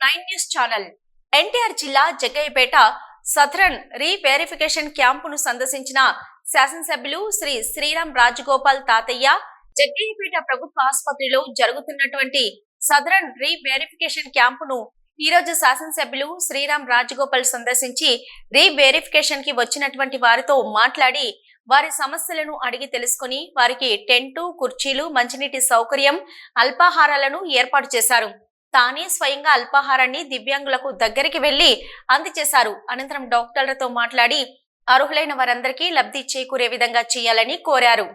Nine news channel. NTR జిల్లా Jaggayyapeta southern reverification క్యాంపును సందర్శించిన శాసనసభ్యులు శ్రీ శ్రీరామ్ రాజగోపాల్ తాతయ్య జగ్గయ్యపేట ప్రభుత్వ ఆసుపత్రిలో జరుగుతున్నటువంటి సదరన్ రీవెరిఫికేషన్ క్యాంపును ఈ రోజు శాసనసభ్యులు శ్రీరామ్ రాజగోపాల్ సందర్శించి రీవెరిఫికేషన్కి వచ్చినటువంటి వారితో మాట్లాడి వారి సమస్యలను అడిగి తెలుసుకుని వారికి టెంటు కుర్చీలు మంచినీటి సౌకర్యం అల్పాహారాలను ఏర్పాటు చేశారు. తానే స్వయంగా అల్పాహారాన్ని దివ్యాంగులకు దగ్గరికి వెళ్ళి అందజేశారు. అనంతరం డాక్టర్లతో మాట్లాడి అర్హులైన వారందరికీ లబ్ధి చేకూరే విధంగా చేయాలని కోరారు.